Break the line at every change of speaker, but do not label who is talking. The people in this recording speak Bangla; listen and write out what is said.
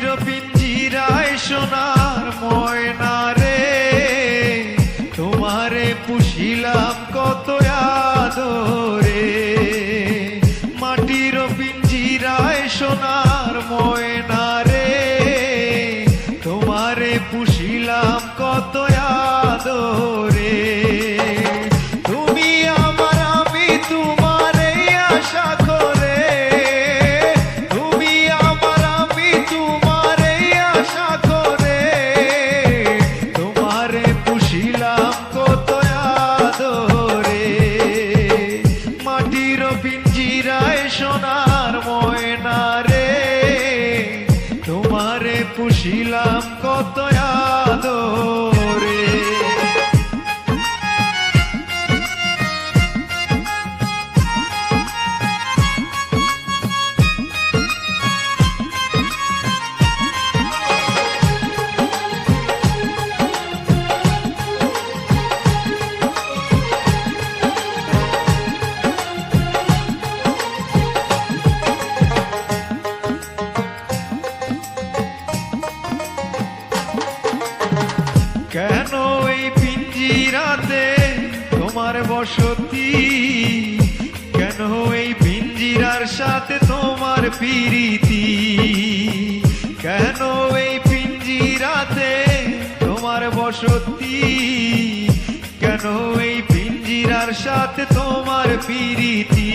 পিঞ্জিরায় সোনার ময়না রে। তোমারে পুষিলাম কত আদরে। মাটির পিঞ্জিরায় সোনার ময়না রে। তোমারে পুষিলাম কত আদরে। কত তোমার বসতি। কেন এই পিঞ্জিরার সাথে তোমার পিরিতি? কেন এই পিঞ্জিরাতে তোমার বসতি? কেন এই পিঞ্জিরার সাথে তোমার পিরিতি?